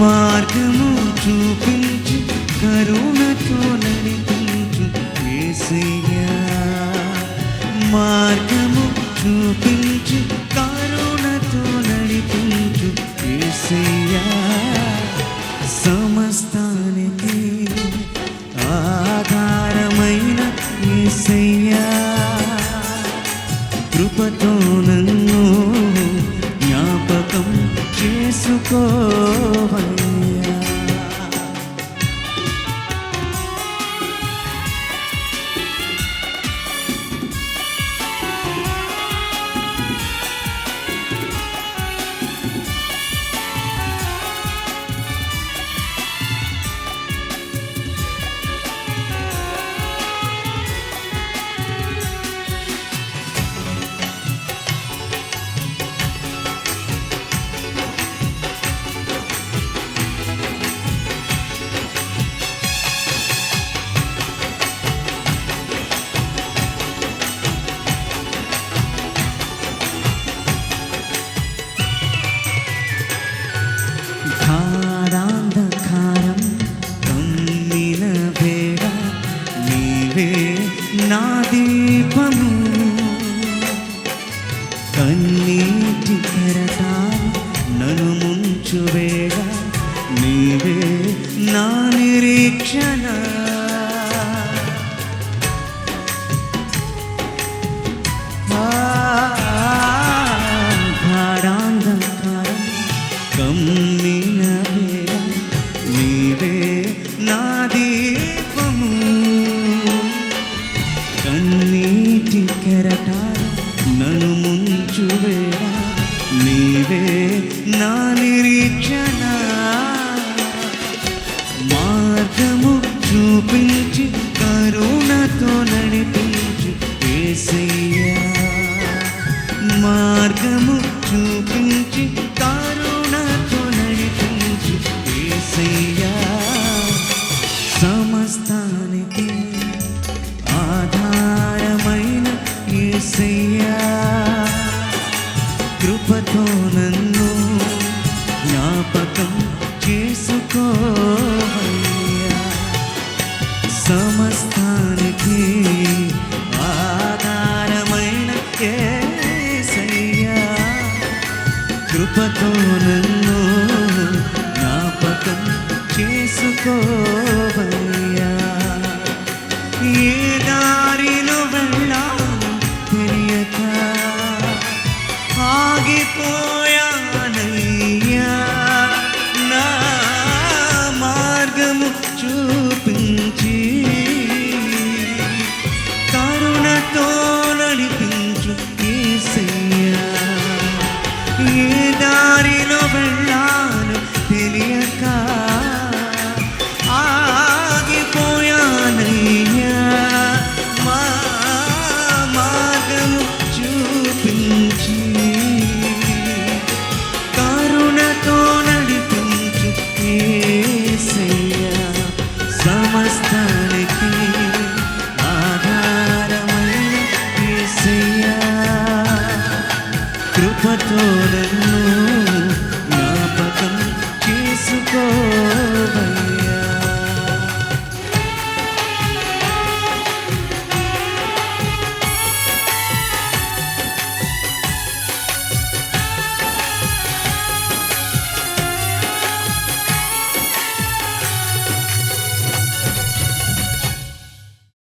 మార్గము చూపించి కరుణతో నడిపించు ఏసయ్యా. మార్గము చూపించి కన్నీటి కెరటాలు నన్ను ముంచు నీవే నా నిరీక్షణ. గాఢాంధకారం కమ్మిన నీవే నా దీపము. కన్నీటి కెరటాలు నన్ను వేళ నీవే నా నిరీక్షణ. మార్గము చూపించి కరుణతో నడిపించు ఏసయ్యా. మార్గము చూపించి కరుణతో నడిపించు ఏసయ్యా. సమస్తానికి ఆధారమైన ఏసయ్యా. కృపతో నన్ను జ్ఞాపకం చేసుకోవయ్యా. సమస్తానికి